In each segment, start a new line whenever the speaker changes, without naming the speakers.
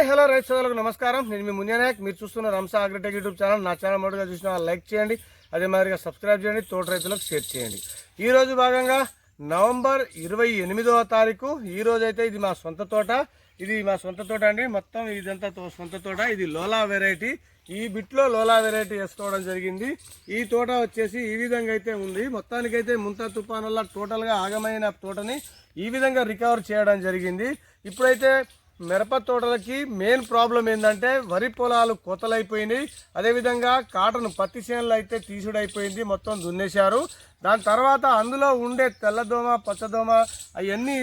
Hi hello రైతు సోదరులకు నమస్కారం. నేను మీ మున్యనాయక్ మీరు చూస్తున్న రంసా అగ్రిటెక్ యూట్యూబ్ ఛానల్. నా ఛానల్ మొదటిగా చూసిన లైక్ చేయండి. అదే మాదిరిగా సబ్స్క్రైబ్ చేయండి. తోట రైతులకు షేర్ చేయండి. ఈ రోజు భాగంగా నవంబర్ ఇరవై ఎనిమిదవ తారీఖు. ఈ అయితే ఇది మా సొంత తోట. ఇది మా సొంత తోట అండి. మొత్తం ఇదంతా తో- సొంత తోట. ఇది లోలా వెరైటీ. ఈ బిట్లో లోలా వెరైటీ వేసుకోవడం జరిగింది. ఈ తోట వచ్చేసి ఈ విధంగా అయితే ఉంది. మొత్తానికైతే ముంతా తుఫాన్ వల్ల టోటల్గా ఆగమైన తోటని ఈ విధంగా రికవర్ చేయడం జరిగింది. ఇప్పుడైతే మిరప తోటలకి మెయిన్ ప్రాబ్లం ఏంటంటే వరి పొలాలు కొతలైపోయినాయి. అదేవిధంగా కాటన్ పత్తి చేనులు అయితే తీసుడైపోయింది మొత్తం దున్నేశారు. దాని తర్వాత అందులో ఉండే తెల్లదోమ పచ్చదోమ అవన్నీ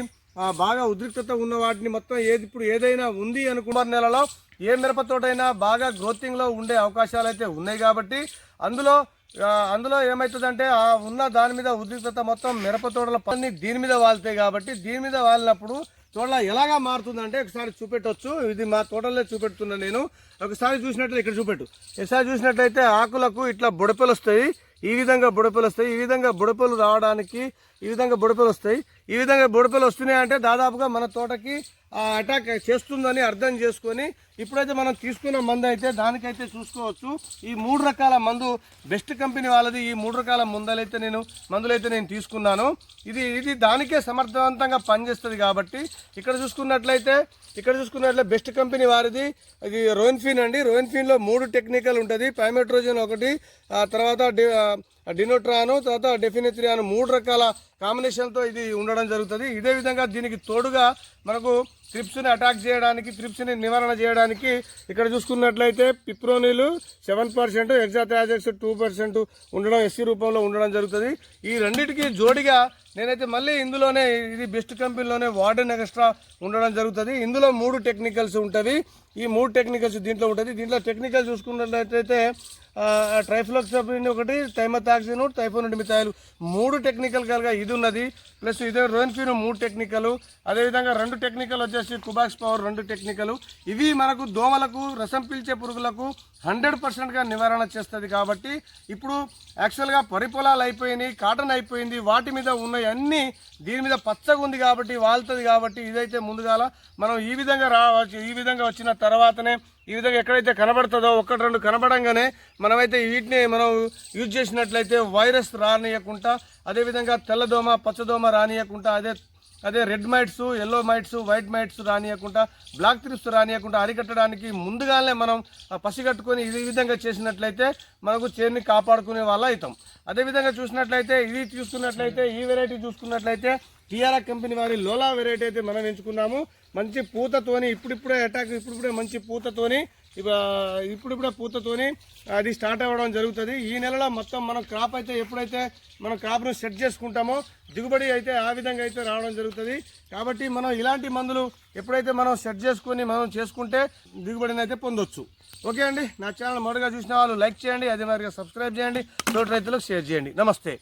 బాగా ఉద్రిక్తత ఉన్న వాటిని మొత్తం ఏది ఇప్పుడు ఏదైనా ఉంది అనుకున్న నెలలో ఏ మిరప తోటైనా బాగా గ్రోతింగ్లో ఉండే అవకాశాలు అయితే ఉన్నాయి కాబట్టి అందులో అందులో ఏమవుతుందంటే ఆ ఉన్న దాని మీద ఉద్రిక్తత మొత్తం మిరప తోటల పని దీని మీద వాళ్తాయి కాబట్టి దీని మీద వాలినప్పుడు తోట ఎలాగా మారుతుందంటే ఒకసారి చూపెట్టొచ్చు. ఇది మా తోటలో చూపెడుతున్నాను నేను. ఒకసారి చూసినట్లయితే ఇక్కడ చూపెట్టు. ఒకసారి చూసినట్లయితే ఆకులకు ఇట్లా బుడపలు వస్తాయి. ఈ విధంగా బుడపలు వస్తాయి. ఈ విధంగా బుడపలు రావడానికి ఈ విధంగా బుడపలు వస్తాయి. ఈ విధంగా బుడపలు వస్తున్నాయి అంటే దాదాపుగా మన తోటకి అటాక్ చేస్తుందని అర్థం చేసుకొని ఇప్పుడైతే మనం తీసుకున్న మందు అయితే దానికైతే చూసుకోవచ్చు. ఈ మూడు రకాల మందు బెస్ట్ కంపెనీ వాళ్ళది. ఈ మూడు రకాల మందులైతే నేను మందులైతే నేను తీసుకున్నాను. ఇది ఇది దానికే సమర్థవంతంగా పనిచేస్తుంది కాబట్టి ఇక్కడ చూసుకున్నట్లయితే ఇక్కడ చూసుకున్నట్లయితే బెస్ట్ కంపెనీ వారిది. ఇది రోయిన్ఫిన్ అండి. రోయిన్ఫిన్లో మూడు టెక్నికల్ ఉంటుంది. పైమెట్రోజన్ ఒకటి తర్వాత డినోట్రాను తర్వాత డెఫినెత్రియాను మూడు రకాల కాంబినేషన్తో ఇది ఉండడం జరుగుతుంది. ఇదే విధంగా దీనికి తోడుగా మనకు త్రిప్స్ని అటాక్ చేయడానికి త్రిప్స్ని నివారణ చేయడానికి ఇక్కడ చూసుకున్నట్లయితే పిప్రోనిలు సెవెన్ పర్సెంట్ ఎగ్జాథాజెక్స్ టూ పర్సెంట్ ఉండడం ఎస్సీ రూపంలో ఉండడం జరుగుతుంది. ఈ రెండింటికి జోడిగా నేనైతే మళ్ళీ ఇందులోనే ఇది బెస్ట్ కంపెనీలోనే వార్డెన్ ఎక్స్ట్రా ఉండడం జరుగుతుంది. ఇందులో మూడు టెక్నికల్స్ ఉంటుంది. ఈ మూడు టెక్నికల్స్ దీంట్లో ఉంటుంది. దీంట్లో టెక్నికల్ చూసుకున్నట్లయితే ట్రైఫ్లోక్సబిన్ ఒకటి థైమతాక్సిన్ టైఫోన్ మిథాయిల్ మూడు టెక్నికల్ కలగా ఇది ఉన్నది. ప్లస్ ఇదే రోన్ఫిన్ మూడు టెక్నికల్. అదేవిధంగా రెండు టెక్నికల్ వచ్చేసి కుబాక్స్ పవర్ రెండు టెక్నికల్. ఇవి మనకు దోమలకు రసం పీల్చే పురుగులకు హండ్రెడ్ పర్సెంట్గా నివారణ చేస్తుంది కాబట్టి ఇప్పుడు యాక్చువల్గా పరిపొలాలు అయిపోయినాయి కాటన్ అయిపోయింది వాటి మీద ఉన్నాయి అన్నీ దీని మీద పచ్చగా ఉంది కాబట్టి వాళ్తుంది కాబట్టి ఇదైతే ముందుగాల మనం ఈ విధంగా రావచ్చు. ఈ విధంగా వచ్చిన తర్వాతనే ఈ విధంగా ఎక్కడైతే కనబడుతుందో ఒకటి రెండు కనబడంగానే మనమైతే వీటిని మనం యూజ్ చేసినట్లయితే వైరస్ రానియకుండా అదేవిధంగా తెల్లదోమ పచ్చదోమ రానియకుండా అదే అదే red mites yellow mites white mites రానియకుండా బ్లాక్ త్రిప్స్ రానియకుండా అరికట్టడానికి ముందుగానే మనం పసిగట్టుకొని ఇది ఈ విధంగా చేసినట్లయితే మనకు చేరుని కాపాడుకునే వాళ్ళ అవుతాం. అదేవిధంగా చూసినట్లయితే ఇది చూసుకున్నట్లయితే ఈ వెరైటీ చూసుకున్నట్లయితే టీఆర్ఆర్ కంపెనీ వారి లోలా వెరైటీ అయితే మనం ఎంచుకున్నాము. మంచి పూతతోని ఇప్పుడిప్పుడే అటాక్ ఇప్పుడిప్పుడే మంచి పూతతోని ఇవ- ఇప్పుడిప్పుడే పూతతోని అది స్టార్ట్ అవ్వడం జరుగుతుంది. ఈ నెలలో మొత్తం మనం క్రాప్ అయితే ఎప్పుడైతే మనం క్రాప్ను సెట్ చేసుకుంటామో దిగుబడి అయితే ఆ విధంగా అయితే రావడం జరుగుతుంది. కాబట్టి మనం ఇలాంటి మందులు ఎప్పుడైతే మనం సెట్ చేసుకొని మనం చేసుకుంటే దిగుబడిని అయితే పొందొచ్చు. ఓకే అండి? నా ఛానల్ మొదటగా చూసిన వాళ్ళు లైక్ చేయండి అదే మాదిరిగా సబ్స్క్రైబ్ చేయండి తోటి రైతులకు షేర్ చేయండి. నమస్తే.